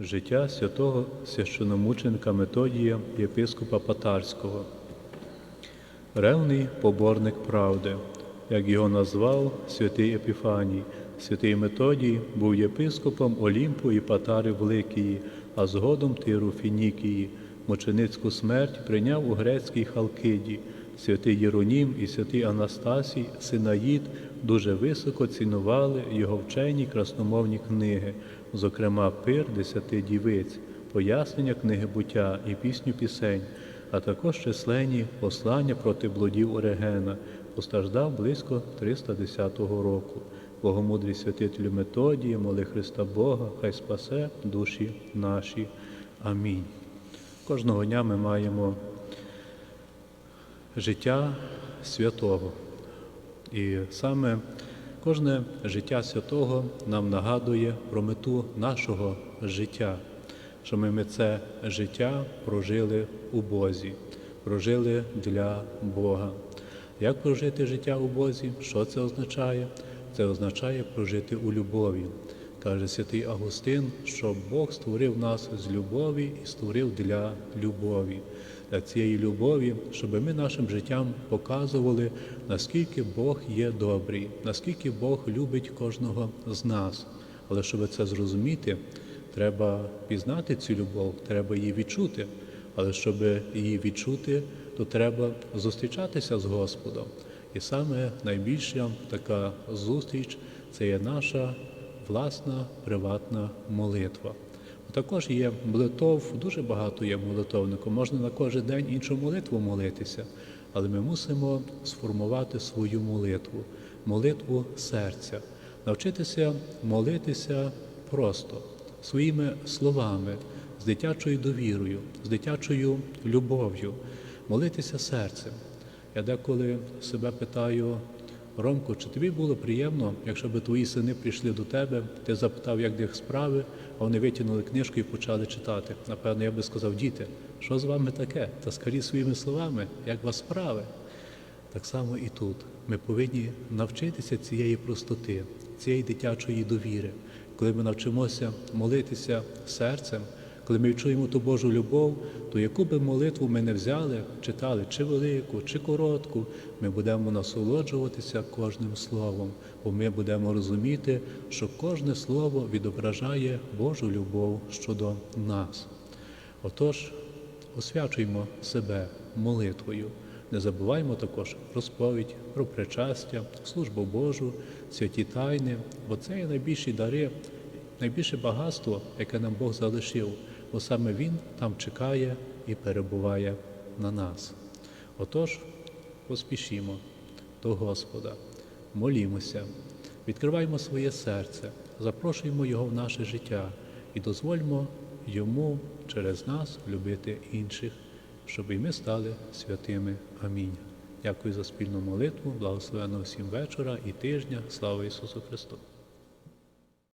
Життя святого священомученика Методія єпископа Патарського. Ревний поборник правди, як його назвав святий Епіфаній. Святий Методій був єпископом Олімпу і Патари в Ликії, а згодом Тиру Фінікії. Мученицьку смерть прийняв у грецькій Халкиді. Святий Єронім і святий Анастасій, Синаїд дуже високо цінували його вчені красномовні книги, зокрема Пир десяти дівиць, пояснення книги буття і пісню пісень, а також численні послання проти блудів Орегена, постраждав близько 310 року. Богомудрі святителю Методії, моли Христа Бога, хай спасе душі наші. Амінь. Кожного дня ми маємо життя святого. І саме кожне життя святого нам нагадує про мету нашого життя, що ми, це життя прожили у Бозі, прожили для Бога. Як прожити життя у Бозі? Що це означає? Це означає прожити у любові. Каже святий Августин, що Бог створив нас з любові і створив для любові, для цієї любові, щоб ми нашим життям показували, наскільки Бог є добрий, наскільки Бог любить кожного з нас. Але щоб це зрозуміти, треба пізнати цю любов, треба її відчути. Але щоб її відчути, то треба зустрічатися з Господом. І саме найбільша така зустріч це є наша власна приватна молитва. Також є молитов, дуже багато є молитовнику. Можна на кожен день іншу молитву молитися, але ми мусимо сформувати свою молитву, молитву серця, навчитися молитися просто своїми словами, з дитячою довірою, з дитячою любов'ю, молитися серцем. Я деколи себе питаю, Ромко, чи тобі було приємно, якщо б твої сини прийшли до тебе, ти запитав, як їх справи, а вони витягнули книжку і почали читати. Напевно, я би сказав, діти, що з вами таке? Та скажіть своїми словами, як вас справи? Так само і тут. Ми повинні навчитися цієї простоти, цієї дитячої довіри. Коли ми навчимося молитися серцем, коли ми відчуємо ту Божу любов, то яку би молитву ми не взяли, читали чи велику, чи коротку, ми будемо насолоджуватися кожним словом, бо ми будемо розуміти, що кожне слово відображає Божу любов щодо нас. Отож, освячуємо себе молитвою. Не забуваймо також про сповідь, про причастя, службу Божу, святі тайни, бо це є найбільші дари, найбільше багатство, яке нам Бог залишив, бо саме Він там чекає і перебуває на нас. Отож, поспішімо до Господа, молімося, відкриваємо своє серце, запрошуємо Його в наше життя і дозвольмо Йому через нас любити інших, щоб і ми стали святими. Амінь. Дякую за спільну молитву, благословенного всім вечора і тижня. Слава Ісусу Христу!